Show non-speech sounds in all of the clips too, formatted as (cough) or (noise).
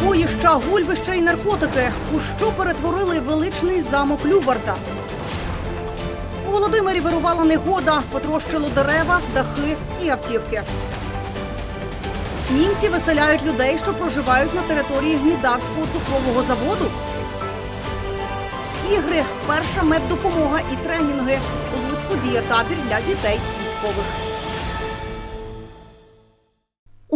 побоїща, гульбища і наркотики. У що перетворили величний замок Любарта? У Володимирі вирувала негода, потрощило дерева, дахи і автівки. Німці виселяють людей, що проживають на території Гнідавського цукрового заводу. Ігри, перша меддопомога і тренінги. У Луцьку діє табір для дітей військових.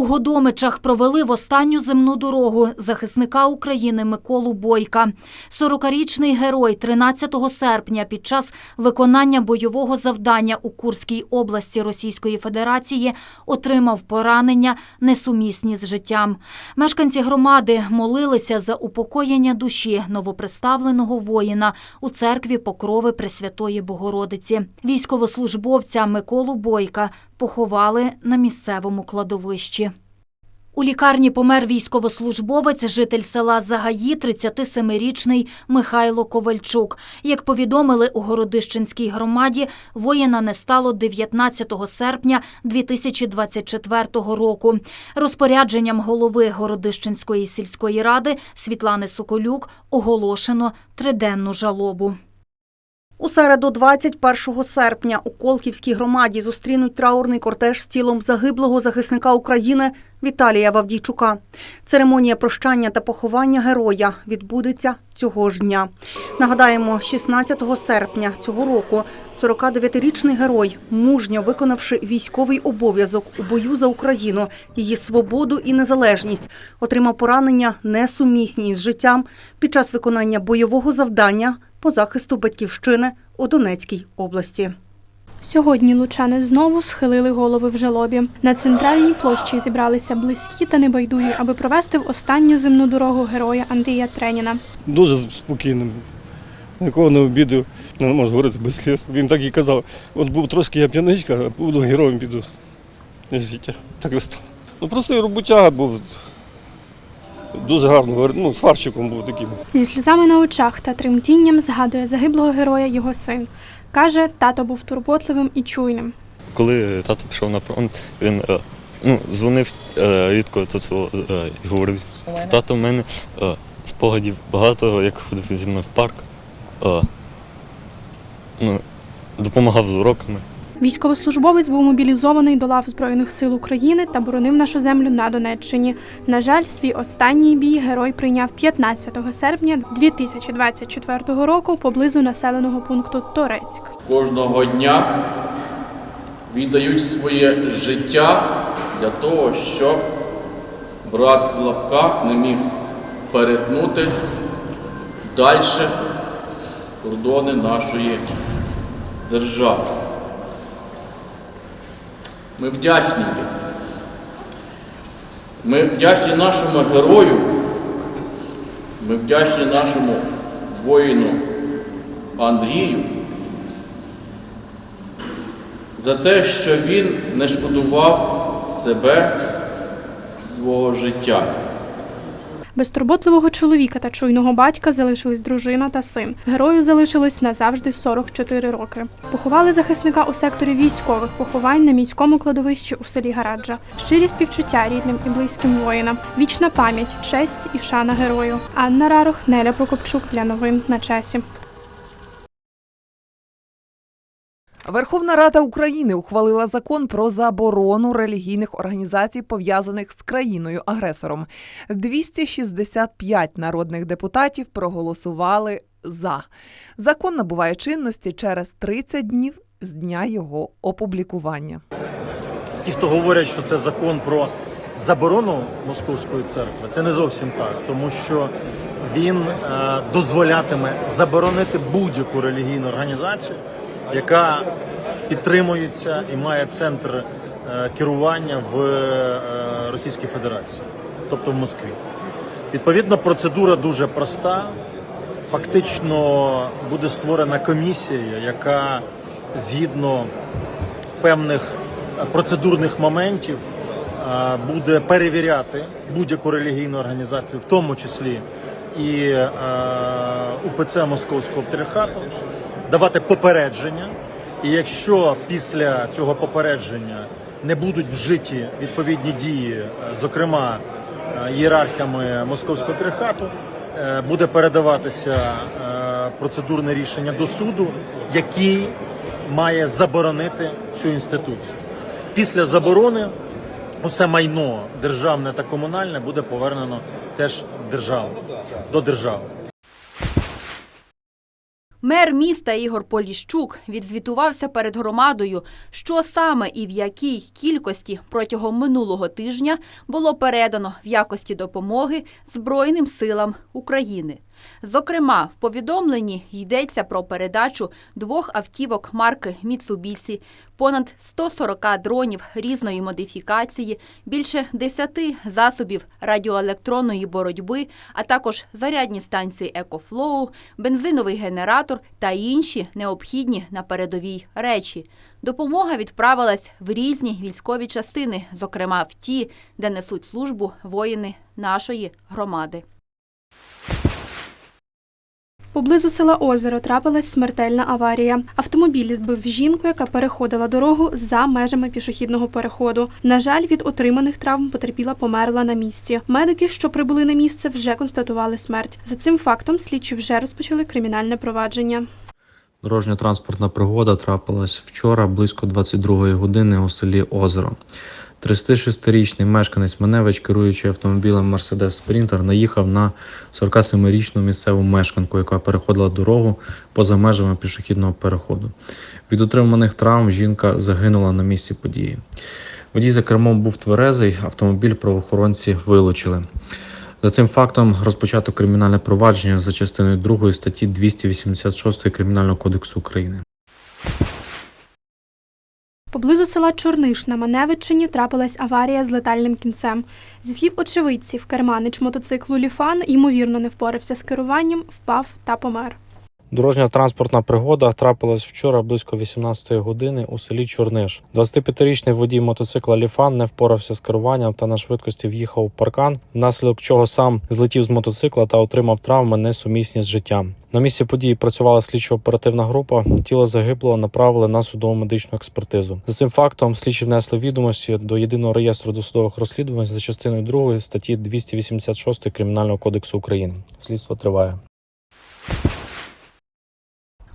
У Годомичах провели в останню земну дорогу захисника України Миколу Бойка. 40-річний герой 13 серпня під час виконання бойового завдання у Курській області Російської Федерації отримав поранення, несумісні з життям. Мешканці громади молилися за упокоєння душі новоприставленого воїна у церкві Покрови Пресвятої Богородиці. Військовослужбовця Миколу Бойка поховали на місцевому кладовищі. У лікарні помер військовослужбовець, житель села Загаї, 37-річний Михайло Ковальчук. Як повідомили у Городищенській громаді, воїна не стало 19 серпня 2024 року. Розпорядженням голови Городищенської сільської ради Світлани Соколюк оголошено триденну жалобу. У середу, 21 серпня, у Колківській громаді зустрінуть траурний кортеж з тілом загиблого захисника України Віталія Вавдійчука. Церемонія прощання та поховання героя відбудеться цього ж дня. Нагадаємо, 16 серпня цього року 49-річний герой, мужньо виконавши військовий обов'язок у бою за Україну, її свободу і незалежність, отримав поранення несумісні із життям під час виконання бойового завдання по захисту батьківщини у Донецькій області. Сьогодні лучани знову схилили голови в жалобі. На центральній площі зібралися близькі та небайдужі, аби провести в останню земну дорогу героя Андрія Треніна. Дуже спокійним. Нікого не обідав, не можу говорити без сліз. Він так і казав, от був трошки я п'яничка, а буду героєм піду. життя. Так і стало. Ну просто і роботяга був. Дуже гарно, ну, сварщиком був таким. Зі сльозами на очах та тремтінням згадує загиблого героя його син. Каже, тато був турботливим і чуйним. Коли тато пішов на фронт, він е, ну, дзвонив е, рідко то це, і говорив. Тато в мене е, спогадів багато, як ходив зі мною в парк, ну, допомагав з уроками. Військовослужбовець був мобілізований до лав Збройних сил України та боронив нашу землю на Донеччині. На жаль, свій останній бій герой прийняв 15 серпня 2024 року поблизу населеного пункту Торецьк. кожного дня віддають своє життя для того, щоб брат в лапках не міг перетнути далі кордони нашої держави. Ми вдячні їм. Ми вдячні нашому герою, ми вдячні нашому воїну Андрію за те, що він не шкодував себе, свого життя. Без турботливого чоловіка та чуйного батька залишились дружина та син. Герою залишилось назавжди 44 роки. Поховали захисника у секторі військових поховань на міському кладовищі у селі Гараджа. Щирі співчуття рідним і близьким воїнам. Вічна пам'ять, честь і шана герою. Анна Рарох, Неля Прокопчук для новин на часі. Верховна Рада України ухвалила закон про заборону релігійних організацій, пов'язаних з країною-агресором. 265 народних депутатів проголосували за. Закон набуває чинності через 30 днів з дня його опублікування. Ті, хто говорять, що це закон про заборону московської церкви, це не зовсім так, тому що він е, дозволятиме заборонити будь-яку релігійну організацію, яка підтримується і має центр е, керування в е, Російській Федерації, тобто в Москві. Відповідно, процедура дуже проста. Фактично буде створена комісія, яка згідно певних е, процедурних моментів буде перевіряти будь-яку релігійну організацію, в тому числі і УПЦ Московського патріархату, давати попередження. І якщо після цього попередження не будуть вжиті відповідні дії, е, зокрема е, ієрархами московського трихату. Е, Буде передаватися процедурне рішення до суду, який має заборонити цю інституцію. Після заборони усе майно державне та комунальне буде повернено теж державу до держави. Мер міста Ігор Поліщук відзвітувався перед громадою, що саме і в якій кількості протягом минулого тижня було передано в якості допомоги Збройним силам України. Зокрема, в повідомленні йдеться про передачу двох автівок марки Mitsubishi, понад 140 дронів різної модифікації, більше 10 засобів радіоелектронної боротьби, а також зарядні станції «Екофлоу», бензиновий генератор та інші необхідні на передовій речі. Допомога відправилась в різні військові частини, зокрема в ті, де несуть службу воїни нашої громади. Поблизу села Озеро трапилась смертельна аварія. Автомобіль збив жінку, яка переходила дорогу за межами пішохідного переходу. На жаль, від отриманих травм потерпіла померла на місці. Медики, що прибули на місце, вже констатували смерть. За цим фактом слідчі вже розпочали кримінальне провадження. Дорожньо-транспортна пригода трапилась вчора близько 22-ї години у селі Озеро. 36-річний мешканець Маневич, керуючи автомобілем Mercedes Sprinter, наїхав на 47-річну місцеву мешканку, яка переходила дорогу поза межами пішохідного переходу. Від отриманих травм жінка загинула на місці події. Водій за кермом був тверезий, автомобіль правоохоронці вилучили. За цим фактом розпочато кримінальне провадження за частиною 2 статті 286 Кримінального кодексу України. Поблизу села Чорниш на Маневиччині трапилась аварія з летальним кінцем. Зі слів очевидців, керманич мотоциклу Ліфан ймовірно не впорався з керуванням, впав та помер. Дорожня транспортна пригода трапилась вчора близько 18-ї години у селі Чорниш. 25-річний водій мотоцикла Ліфан не впорався з керуванням та на швидкості в'їхав у паркан, внаслідок чого сам злетів з мотоцикла та отримав травми несумісні з життям. На місці події працювала слідчо-оперативна група. Тіло загиблого направили на судово медичну експертизу. За цим фактом слідчі внесли відомості до єдиного реєстру досудових розслідувань за частиною 2 статті 286 Кримінального кодексу України. Слідство триває.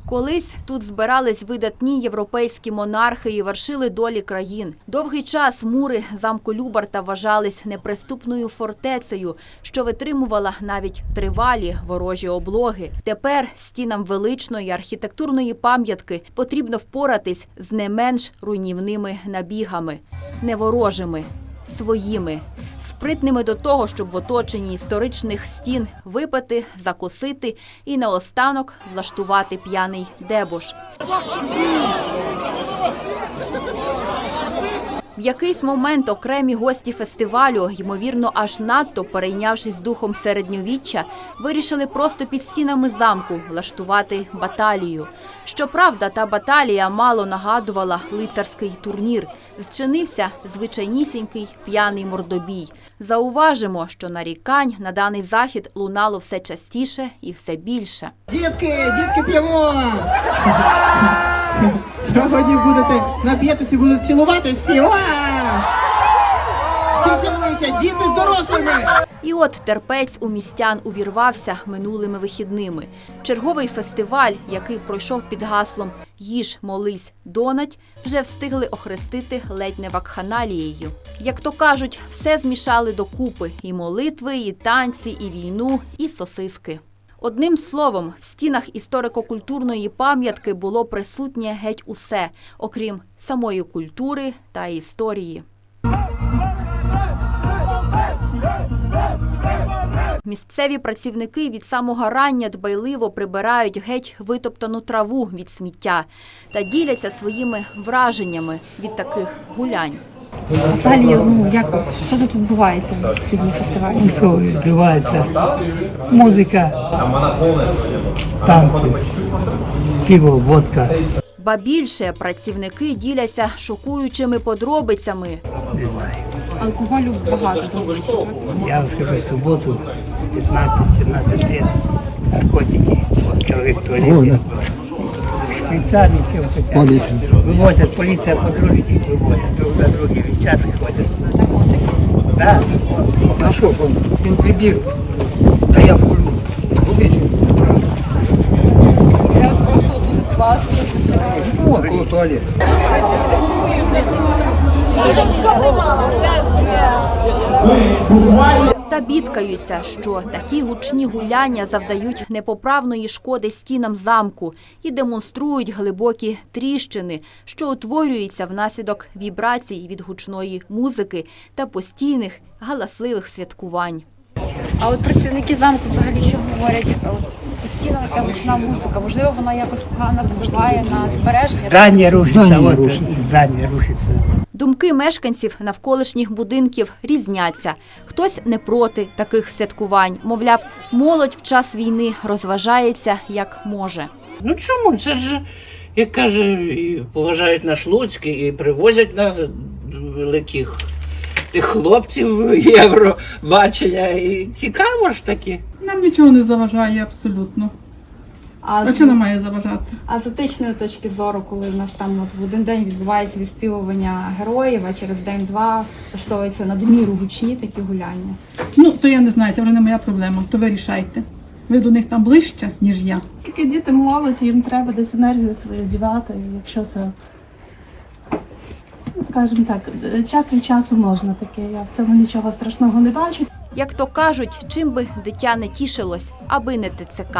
Колись тут збирались видатні європейські монархи і вершили долі країн. Довгий час мури замку Любарта вважались неприступною фортецею, що витримувала навіть тривалі ворожі облоги. Тепер стінам величної архітектурної пам'ятки потрібно впоратись з не менш руйнівними набігами, не ворожими, своїми. Спритними до того, щоб в оточенні історичних стін випити, закусити і наостанок влаштувати п'яний дебош. В якийсь момент окремі гості фестивалю, ймовірно, аж надто перейнявшись духом середньовіччя, вирішили просто під стінами замку влаштувати баталію. Щоправда, та баталія мало нагадувала лицарський турнір. Зчинився звичайнісінький п'яний мордобій. Зауважимо, що нарікань на даний захід лунало все частіше і все більше. Дітки, дітки п'ємо! Сьогодні будете нап'єтеся, будуть цілуватись всі. Всі цілуються, діти з дорослими! І от терпець у містян увірвався минулими вихідними. Черговий фестиваль, який пройшов під гаслом Їж, молись, донать, вже встигли охрестити ледь не вакханалією. Як то кажуть, все змішали докупи: і молитви, і танці, і війну, і сосиски. Одним словом, в стінах історико-культурної пам'ятки було присутнє геть усе, окрім самої культури та історії. Місцеві працівники від самого рання дбайливо прибирають геть витоптану траву від сміття та діляться своїми враженнями від таких гулянь. Взагалі, ну як що тут відбувається в ці дні фестивалю? Що відбувається? Музика, танці, пиво, водка. Ба більше працівники діляться шокуючими подробицями. Не знаю. Алкоголю багато? Я вже в суботу 15-17 лет наркотики. Вот человек в туалете. Швейцарии все вот это. Вывозят, полиция патрулит их вывозят. Друг за друга висят и ходят. Так. А що, він, він прибіг, та я вкольну. Куди? Це от просто тут у вас є фестиваль. О, бідкаються, що такі гучні гуляння завдають непоправної шкоди стінам замку і демонструють глибокі тріщини, що утворюються внаслідок вібрацій від гучної музики та постійних галасливих святкувань. А от працівники замку взагалі що говорять? Постійно ця гучна музика. Можливо, вона якось погано впливає на збереження. Здання рушиться, Здання рушиться. Думки мешканців навколишніх будинків різняться. Хтось не проти таких святкувань. Мовляв, молодь в час війни розважається як може. Ну чому? Це ж, як каже, і поважають наш Луцький і привозять на великих тих хлопців Євробачення. І цікаво ж таки. Нам нічого не заважає абсолютно. А, А з, що нам має заважати? а з етичної точки зору, коли в нас там от в один день відбувається відспівування героїв, а через день-два влаштовуються надміру гучні такі гуляння. Ну, то я не знаю, це вже не моя проблема, то ви рішайте. Ви до них там ближче, ніж я. Тільки діти молодь, їм треба десь енергію свою дівати, і якщо це, ну, скажімо так, час від часу можна таке. Я в цьому нічого страшного не бачу. Як то кажуть, чим би дитя не тішилось, аби не ТЦК.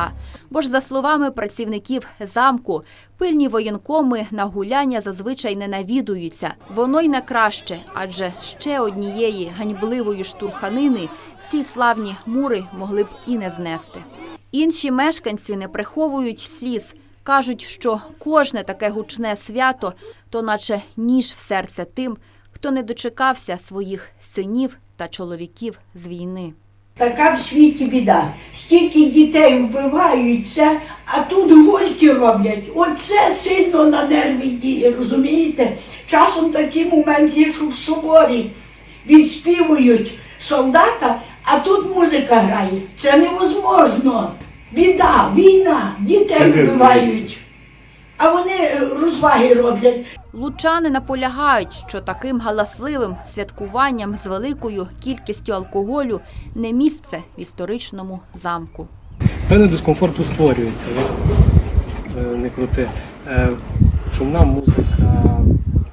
Бо ж, за словами працівників замку, пильні воєнкоми на гуляння зазвичай не навідуються. Воно й на краще, адже ще однієї ганьбливої штурханини ці славні мури могли б і не знести. Інші мешканці не приховують сліз. Кажуть, що кожне таке гучне свято, то наче ніж в серце тим, хто не дочекався своїх синів та чоловіків з війни. Така в світі біда. Стільки дітей вбиваються, а тут гульки роблять. Оце сильно на нерві діє, розумієте? Часом такий момент є, що в соборі відспівують солдата, а тут музика грає. Це невозможно. Біда, війна, дітей вбивають. А вони е, розваги роблять. Лучани наполягають, що таким галасливим святкуванням з великою кількістю алкоголю не місце в історичному замку. Певний дискомфорт створюється, як е, не крути. Е, Шумна музика,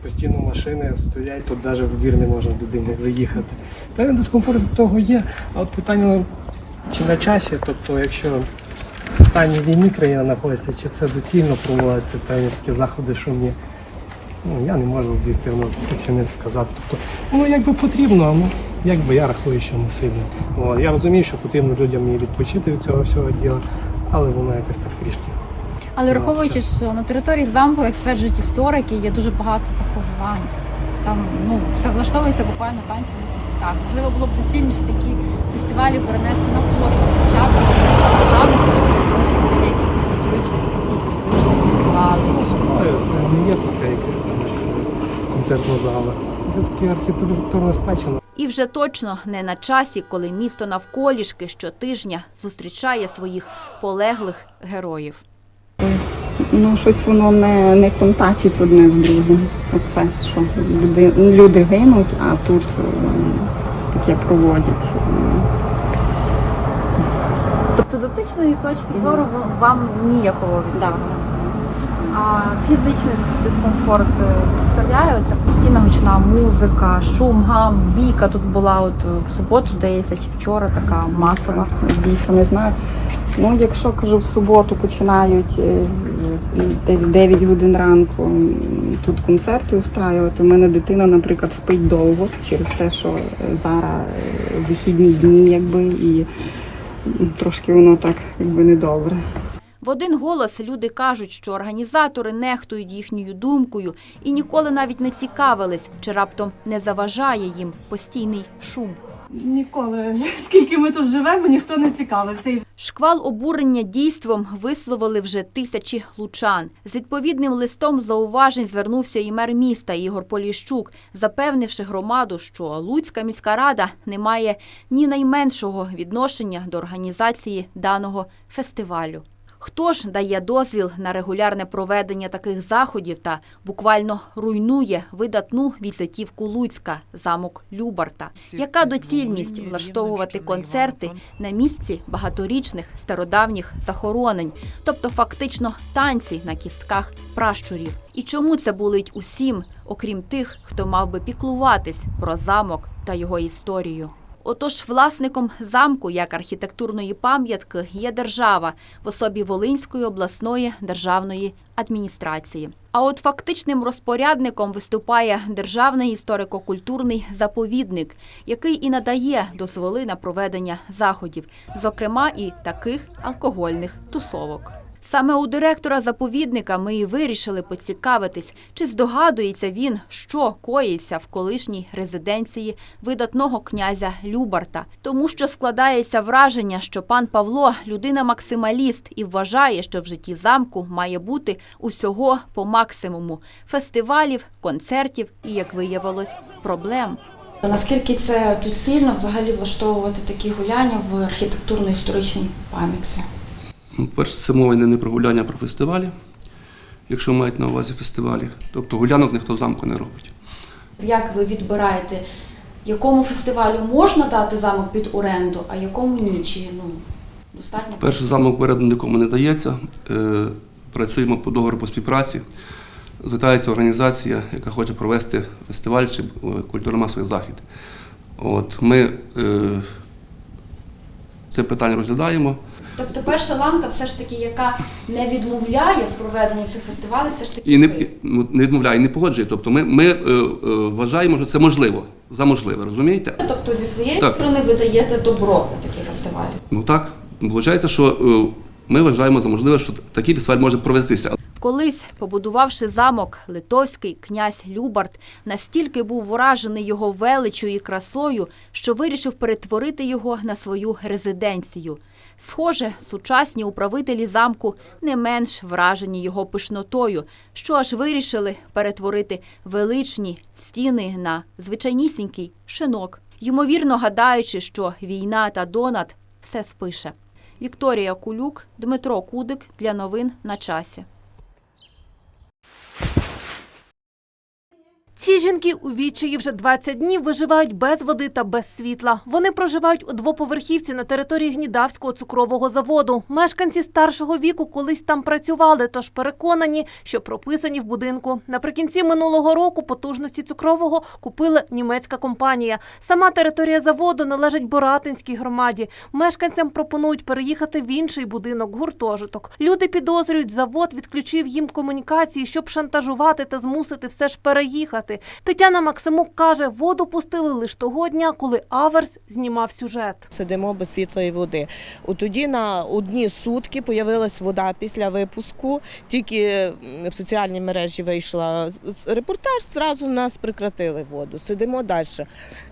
постійно машини стоять, тут навіть в двір не можна людині заїхати. Певний дискомфорт від того є, а от питання чи на часі, тобто якщо стані війни країна знаходиться, чи це доцільно проводити певні такі заходи шумні. Ну, я не можу об'єктивно оцінити сказати. Тобто, ну якби потрібно, ну якби я рахую, що не сильно. О, я розумію, що потрібно людям і відпочити від цього всього діла, але воно якось так трішки. Але враховуючи, що на території замку, як стверджують історики, є дуже багато заховань. Там ну все влаштовується буквально танці на кістках. Можливо, було б доцільніше такі фестивалі перенести на площу, б замок фестивалів. Собою це не є таке якесь там е, концертна зала. Це все-таки архітектурна спадщина. І вже точно не на часі, коли місто навколішки щотижня зустрічає своїх полеглих героїв. Ну, щось воно не, не контачить одне з другим. Оце, що люди, люди гинуть, а тут е, таке проводять. Тобто з етичної точки зору вам ніякого від цього? А фізичний дискомфорт е, оця постійна гучна музика, шум, гам, бійка тут була от в суботу, здається, чи вчора така масова. Більше не знаю. Ну, якщо кажу, в суботу починають е, десь в 9 годин ранку м, тут концерти устраювати. У мене дитина, наприклад, спить довго через те, що е, зараз е, вихідні дні, якби, і трошки воно так якби недобре. В один голос люди кажуть, що організатори нехтують їхньою думкою і ніколи навіть не цікавились, чи раптом не заважає їм постійний шум. Ніколи, (laughs) скільки ми тут живемо, ніхто не цікавився. Шквал обурення дійством висловили вже тисячі лучан. З відповідним листом зауважень звернувся і мер міста Ігор Поліщук, запевнивши громаду, що Луцька міська рада не має ні найменшого відношення до організації даного фестивалю. Хто ж дає дозвіл на регулярне проведення таких заходів та буквально руйнує видатну візитівку Луцька, замок Любарта? Яка доцільність влаштовувати концерти на місці багаторічних стародавніх захоронень, тобто фактично танці на кістках пращурів? І чому це болить усім, окрім тих, хто мав би піклуватись про замок та його історію? Отож, власником замку як архітектурної пам'ятки є держава в особі Волинської обласної державної адміністрації. А от фактичним розпорядником виступає державний історико-культурний заповідник, який і надає дозволи на проведення заходів, зокрема і таких алкогольних тусовок. Саме у директора заповідника ми і вирішили поцікавитись, чи здогадується він, що коїться в колишній резиденції видатного князя Любарта, тому що складається враження, що пан Павло людина максималіст і вважає, що в житті замку має бути усього по максимуму фестивалів, концертів і, як виявилось, проблем. Наскільки це доцільно взагалі влаштовувати такі гуляння в архітектурно-історичній пам'ятці? Ну, Перше, це мова йде не про гуляння, а про фестивалі, якщо мають на увазі фестивалі. Тобто гулянок ніхто в замку не робить. Як ви відбираєте, якому фестивалю можна дати замок під оренду, а якому ні? Чи ну, достатньо? Перший замок в нікому не дається. Е, Працюємо по договору по співпраці. Звертається організація, яка хоче провести фестиваль чи е, культурно-масовий захід. От, ми е, це питання розглядаємо. Тобто перша ланка все ж таки, яка не відмовляє в проведенні цих фестивалів, все ж таки І не, ну, не відмовляє, і не погоджує. Тобто ми, ми е, е, вважаємо, що це можливо, за можливе, розумієте? Тобто зі своєї Так. сторони ви даєте добро на такі фестивалі. Ну так, виходить, що е, ми вважаємо за можливе, що такий фестиваль може провестися. Колись, побудувавши замок, литовський князь Любарт настільки був вражений його величю і красою, що вирішив перетворити його на свою резиденцію. Схоже, сучасні управителі замку не менш вражені його пишнотою, що аж вирішили перетворити величні стіни на звичайнісінький шинок, ймовірно гадаючи, що війна та донат все спише. Вікторія Кулюк, Дмитро Кудик для новин на часі. Ці жінки у відчаї вже 20 днів виживають без води та без світла. Вони проживають у двоповерхівці на території Гнідавського цукрового заводу. Мешканці старшого віку колись там працювали, тож переконані, що прописані в будинку. Наприкінці минулого року потужності цукрового купила німецька компанія. Сама територія заводу належить Боратинській громаді. Мешканцям пропонують переїхати в інший будинок, гуртожиток. Люди підозрюють, завод відключив їм комунікації, щоб шантажувати та змусити все ж переїхати. Тетяна Максимук каже, воду пустили лише того дня, коли Аверс знімав сюжет. Сидимо без світла і води. От тоді на одні сутки появилась вода після випуску. Тільки в соціальній мережі вийшла репортаж, зразу нас прекратили воду. Сидимо далі.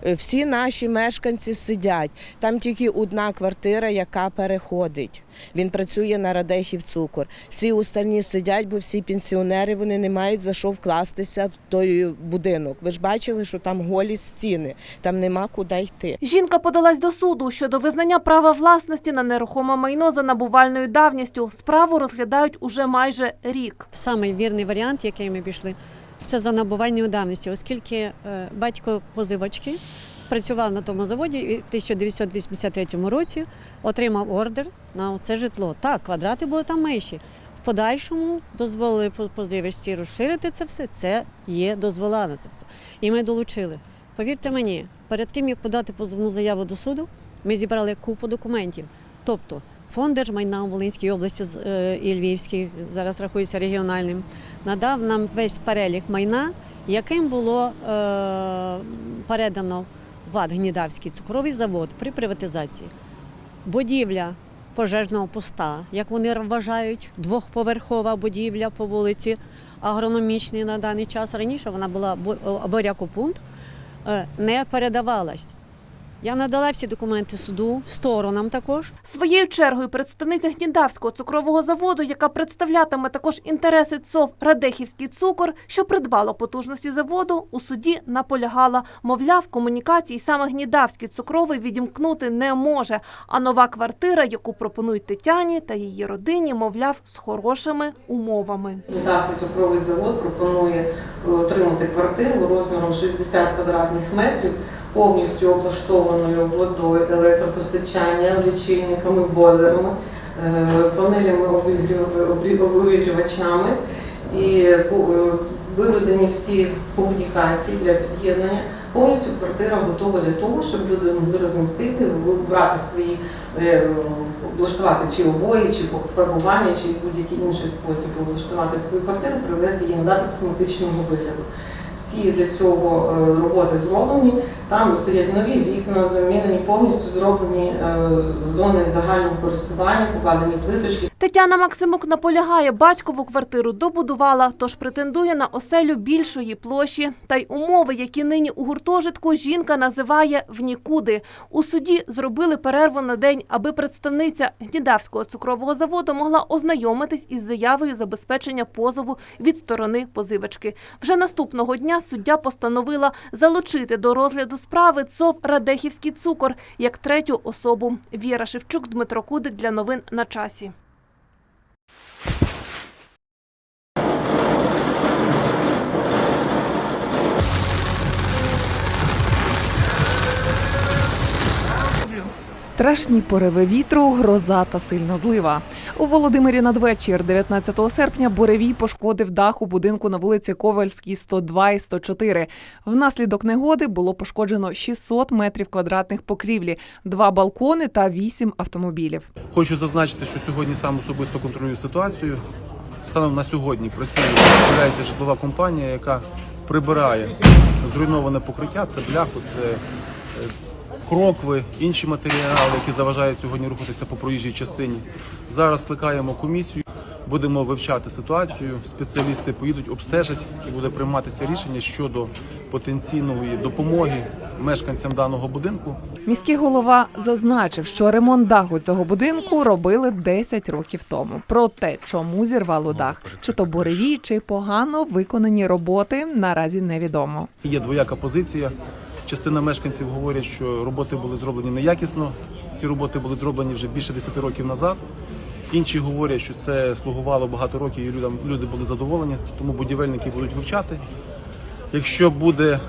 Всі наші мешканці сидять. Там тільки одна квартира, яка переходить. Він працює на Радехів цукор. Всі остальні сидять, бо всі пенсіонери вони не мають за що вкластися в той будинок. Ви ж бачили, що там голі стіни, там нема куди йти. Жінка подалась до суду щодо визнання права власності на нерухоме майно за набувальною давністю. Справу розглядають уже майже рік. Самий вірний варіант, який ми пішли, це за набуванням давності, оскільки е, батько позивачки працював на тому заводі і в 1983 році отримав ордер на це житло. Так, квадрати були там менші. Подальшому дозволили по- розширити це все. Це є дозвола на це все. І ми долучили. Повірте мені, перед тим як подати позовну заяву до суду, ми зібрали купу документів. Тобто фонд держмайна у Волинській області е, і Львівській, зараз рахується регіональним, надав нам весь перелік майна, яким було е, передано в АД Гнідавський цукровий завод при приватизації. Будівля пожежного поста, як вони вважають, двохповерхова будівля по вулиці агрономічній на даний час. Раніше вона була бу- або рякопункт, е, не передавалась. Я надала всі документи суду, сторонам також. Своєю чергою представниця Гнідавського цукрового заводу, яка представлятиме також інтереси ЦОВ Радехівський цукор, що придбало потужності заводу, у суді наполягала. Мовляв, комунікації саме Гнідавський цукровий відімкнути не може. А нова квартира, яку пропонують Тетяні та її родині, мовляв, з хорошими умовами. Донецький цукровий завод пропонує е, отримати квартиру розміром 60 квадратних метрів, повністю облаштованою водою, електропостачанням, лічильниками, бойлерами, е, панелями обігрів- обігрівачами і е, виведені всі комунікації для під'єднання. Повністю квартира готова для того, щоб люди могли розмістити, брати свої, е, облаштувати чи обої, чи фарбування, чи будь-який інший спосіб облаштувати свою квартиру, привести її надати косметичного вигляду. Всі для цього е, роботи зроблені. Там стоять нові вікна, замінені, повністю зроблені е, зони загального користування, покладені плиточки. Тетяна Максимук наполягає, батькову квартиру добудувала, тож претендує на оселю більшої площі. Та й умови, які нині у гуртожитку, жінка називає в нікуди. У суді зробили перерву на день, аби представниця Гнідавського цукрового заводу могла ознайомитись із заявою забезпечення позову від сторони позивачки. Вже наступного дня суддя постановила залучити до розгляду справи ЦОВ Радехівський цукор як третю особу. Віра Шевчук, Дмитро Кудик для новин на часі. Страшні пориви вітру, гроза та сильна злива. У Володимирі надвечір, 19 серпня, буревій пошкодив дах у будинку на вулиці Ковальській, 102 і 104. Внаслідок негоди було пошкоджено 600 метрів квадратних покрівлі, два балкони та вісім автомобілів. Хочу зазначити, що сьогодні сам особисто контролюю ситуацію. Станом на сьогодні працює житлова компанія, яка прибирає зруйноване покриття. Це бляху, це крокви, інші матеріали, які заважають сьогодні рухатися по проїжджій частині. Зараз скликаємо комісію, будемо вивчати ситуацію. Спеціалісти поїдуть, обстежать і буде прийматися рішення щодо потенційної допомоги мешканцям даного будинку. Міський голова зазначив, що ремонт даху цього будинку робили 10 років тому. Проте, чому зірвало дах, чи то буревій, чи погано виконані роботи, наразі невідомо. Є двояка позиція. Частина мешканців говорять, що роботи були зроблені неякісно. Ці роботи були зроблені вже більше 10 років назад. Інші говорять, що це слугувало багато років і людям люди були задоволені, тому будівельники будуть вивчати. Якщо буде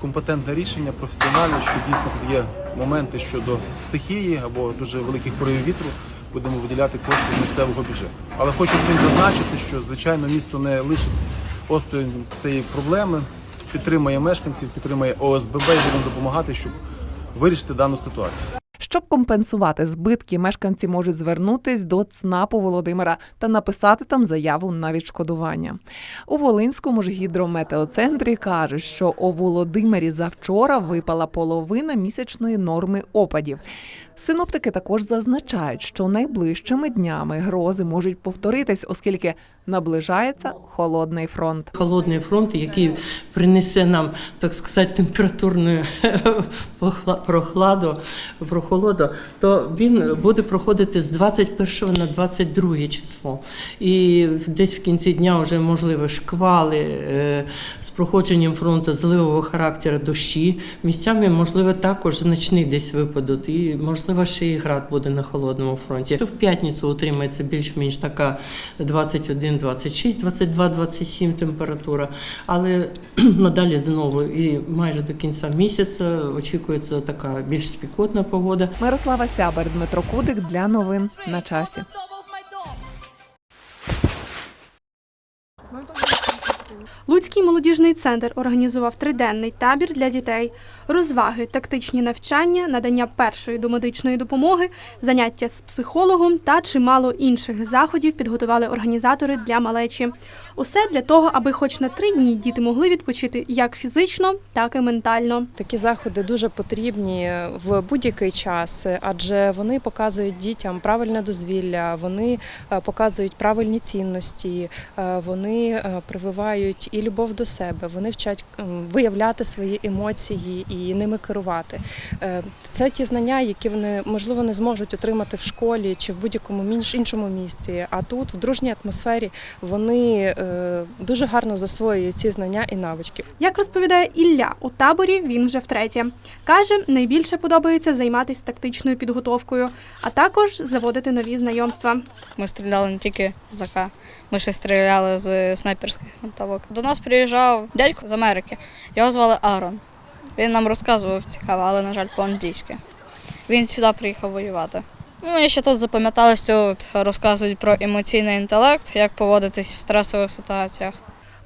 компетентне рішення, професіональне, що дійсно є моменти щодо стихії або дуже великих проявів вітру, будемо виділяти кошти з місцевого бюджету. Але хочу всім зазначити, що звичайно місто не лишить осторонь цієї проблеми, підтримує мешканців, підтримує ОСББ і будемо допомагати, щоб вирішити дану ситуацію. Щоб компенсувати збитки, мешканці можуть звернутись до ЦНАПу Володимира та написати там заяву на відшкодування. У Волинському ж гідрометеоцентрі кажуть, що у Володимирі завчора випала половина місячної норми опадів. Синоптики також зазначають, що найближчими днями грози можуть повторитись, оскільки наближається холодний фронт. Холодний фронт, який принесе нам, так сказати, температурну (laughs) прохладу, прохолоду, то він буде проходити з 21 на 22 число. І десь в кінці дня вже можливо шквали е, проходженням фронту зливового характеру дощі. Місцями, можливо, також значний десь випадуть. І, можливо, ще і град буде на холодному фронті. В п'ятницю утримається більш-менш така 21, 26, 22, 27 температура. Але (clears throat) надалі знову і майже до кінця місяця очікується така більш спекотна погода. Мирослава Сябер, Дмитро Кудик для новин на часі. Луцький молодіжний центр організував триденний табір для дітей, розваги, тактичні навчання, надання першої домедичної допомоги, заняття з психологом та чимало інших заходів підготували організатори для малечі. Усе для того, аби хоч на три дні діти могли відпочити як фізично, так і ментально. Такі заходи дуже потрібні в будь-який час, адже вони показують дітям правильне дозвілля, вони е, показують правильні цінності, е, вони е, прививають і любов до себе, вони вчать виявляти свої емоції і ними керувати. Е, Це ті знання, які вони можливо не зможуть отримати в школі чи в будь-якому іншому місці. А тут, в дружній атмосфері, вони е, дуже гарно засвоюють ці знання і навички. Як розповідає Ілля, у таборі він вже втретє. Каже, найбільше подобається займатися тактичною підготовкою, а також заводити нові знайомства. Ми стріляли не тільки з АК, ми ще стріляли з снайперських винтовок. До нас приїжджав дядько з Америки. Його звали Аарон. Він нам розказував цікаво, але, на жаль, по-англійськи. Він сюди приїхав воювати. Ну, Мені ще тут запам'яталось, тут розказують про емоційний інтелект, як поводитись в стресових ситуаціях.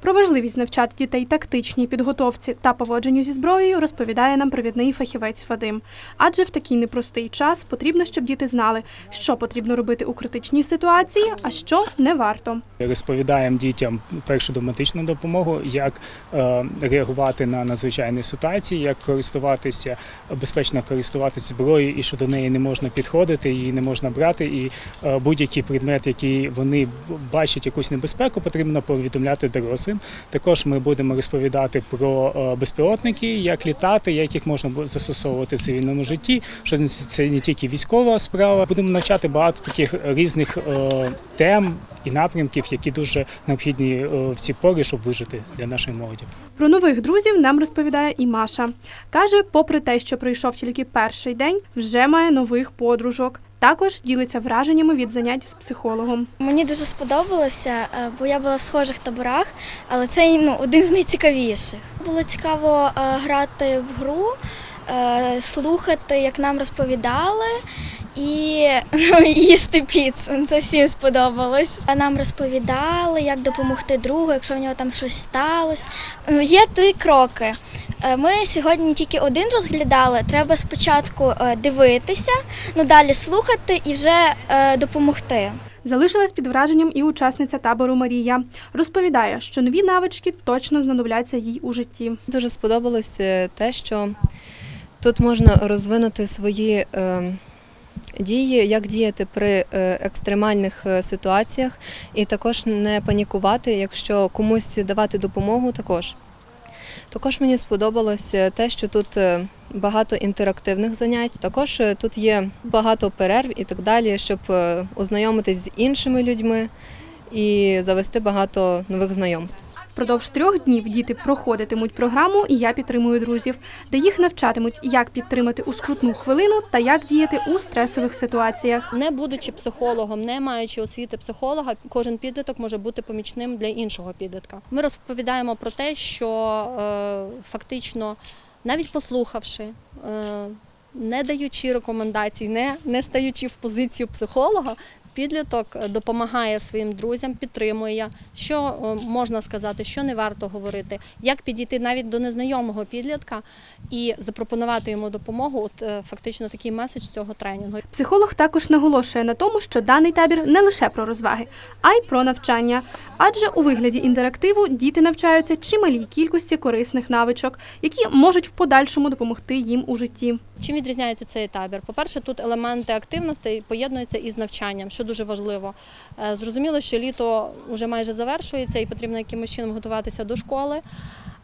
Про важливість навчати дітей тактичній підготовці та поводженню зі зброєю розповідає нам провідний фахівець Вадим. Адже в такий непростий час потрібно, щоб діти знали, що потрібно робити у критичній ситуації, а що не варто. Розповідаємо дітям першу доматичну допомогу, як е, реагувати на надзвичайні ситуації, як користуватися безпечно користуватися зброєю, і що до неї не можна підходити, її не можна брати. І е, будь-який предмет, який вони бачать якусь небезпеку, потрібно повідомляти дорослим. Також ми будемо розповідати про е, безпілотники, як літати, як їх можна застосовувати в цивільному житті. Що це не тільки військова справа. Будемо навчати багато таких різних е, тем і напрямків, які дуже необхідні е, в ці пори, щоб вижити для нашої молоді. Про нових друзів нам розповідає і Маша. Каже, попри те, що пройшов тільки перший день, вже має нових подружок. Також ділиться враженнями від занять з психологом. Мені дуже сподобалося, е, бо я була в схожих таборах, але це ну, один з найцікавіших. Було цікаво е, грати в гру, е, слухати, як нам розповідали, і (laughs) ну, їсти піцу. Це всім сподобалось. Нам розповідали, як допомогти другу, якщо в нього там щось сталося. Ну, Є три кроки. Е, Ми сьогодні тільки один розглядали. Треба спочатку е, дивитися, ну далі слухати і вже е, допомогти. Залишилась під враженням і учасниця табору Марія. Розповідає, що нові навички точно знадобляться їй у житті. Дуже сподобалось те, що тут можна розвинути свої е, дії, як діяти при е, екстремальних е, ситуаціях, і також не панікувати, якщо комусь давати допомогу, також. Також мені сподобалось е, те, що тут багато інтерактивних занять. Також тут є багато перерв і так далі, щоб ознайомитись з іншими людьми і завести багато нових знайомств. Впродовж трьох днів діти проходитимуть програму І я підтримую друзів, де їх навчатимуть, як підтримати у скрутну хвилину та як діяти у стресових ситуаціях. Не будучи психологом, не маючи освіти психолога, кожен підліток може бути помічним для іншого підлітка. Ми розповідаємо про те, що е, фактично, навіть послухавши, е, не даючи рекомендацій, не, не стаючи в позицію психолога. Підліток допомагає своїм друзям, підтримує, що е, можна сказати, що не варто говорити, як підійти навіть до незнайомого підлітка і запропонувати йому допомогу. От е, фактично такий меседж цього тренінгу. Психолог також наголошує на тому, що даний табір не лише про розваги, а й про навчання. Адже у вигляді інтерактиву діти навчаються чималій кількості корисних навичок, які можуть в подальшому допомогти їм у житті. Чим відрізняється цей табір? По-перше, тут елементи активності поєднуються із навчанням, що дуже важливо. Е, Зрозуміло, що літо вже майже завершується і потрібно якимось чином готуватися до школи.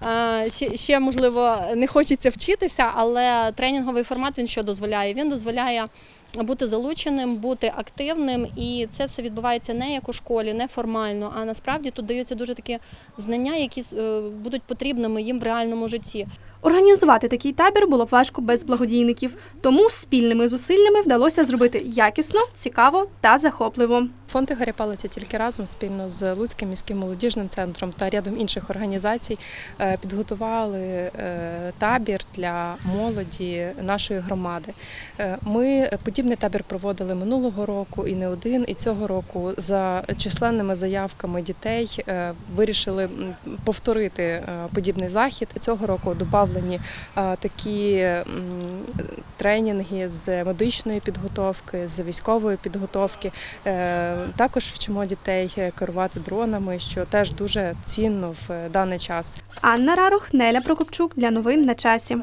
Е, Ще, можливо не хочеться вчитися, але тренінговий формат він що дозволяє? Він дозволяє бути залученим, бути активним, і це все відбувається не як у школі, не формально, а насправді тут даються дуже такі знання, які е, будуть потрібними їм в реальному житті. Організувати такий табір було важко без благодійників, тому спільними зусиллями вдалося зробити якісно, цікаво та захопливо. Фонд Ігоря Палиця тільки разом спільно з Луцьким міським молодіжним центром та рядом інших організацій е, підготували е, табір для молоді нашої громади. Е, Ми подібний табір проводили минулого року і не один. І цього року за численними заявками дітей вирішили повторити подібний захід. Цього року додавлені такі тренінги з медичної підготовки, з військової підготовки. Е, Також вчимо дітей керувати дронами, що теж дуже цінно в даний час. Анна Рарух, Неля Прокопчук для новин на часі.